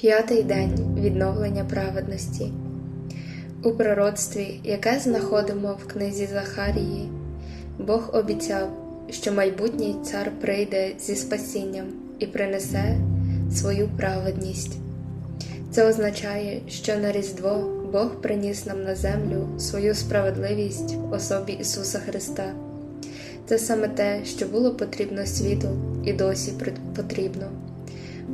П'ятий день відновлення праведності. У пророцтві, яке знаходимо в книзі Захарії, Бог обіцяв, що майбутній цар прийде зі спасінням і принесе свою праведність. Це означає, що на Різдво Бог приніс нам на землю свою справедливість в особі Ісуса Христа. Це саме те, що було потрібно світу і досі потрібно.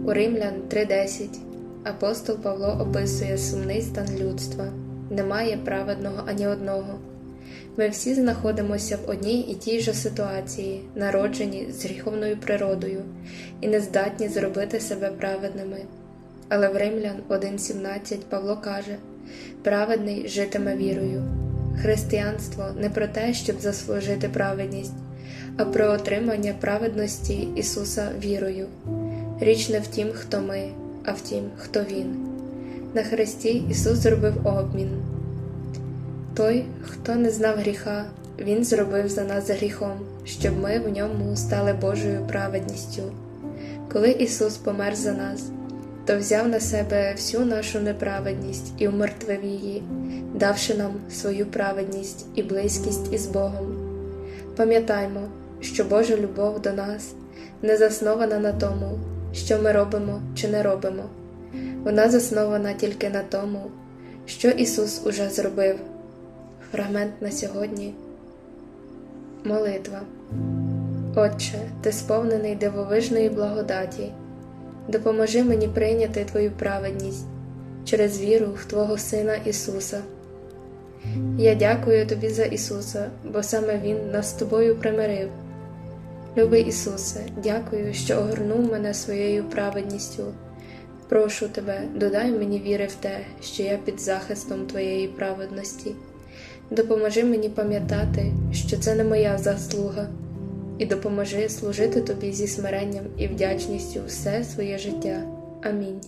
У Римлян 3:10 апостол Павло описує сумний стан людства. Немає праведного ані одного. Ми всі знаходимося в одній і тій же ситуації, народжені з гріховною природою, і не здатні зробити себе праведними. Але в Римлян 1.17 Павло каже: праведний житиме вірою. Християнство не про те, щоб заслужити праведність, а про отримання праведності Ісуса вірою. Річ не в тім, хто ми, а в тім, хто Він. На Христі Ісус зробив обмін. Той, хто не знав гріха, Він зробив за нас гріхом, щоб ми в ньому стали Божою праведністю. Коли Ісус помер за нас, то взяв на себе всю нашу неправедність і умертвив її, давши нам свою праведність і близькість із Богом. Пам'ятаймо, що Божа любов до нас не заснована на тому, що ми робимо чи не робимо. Вона заснована тільки на тому, що Ісус уже зробив. Фрагмент на сьогодні. Молитва. Отче, ти сповнений дивовижної благодаті. Допоможи мені прийняти Твою праведність через віру в Твого Сина Ісуса. Я дякую Тобі за Ісуса, бо саме Він нас з тобою примирив. Любий Ісусе, дякую, що огорнув мене своєю праведністю. Прошу Тебе, додай мені віри в те, що я під захистом Твоєї праведності. Допоможи мені пам'ятати, що це не моя заслуга, і допоможи служити Тобі зі смиренням і вдячністю все своє життя. Амінь.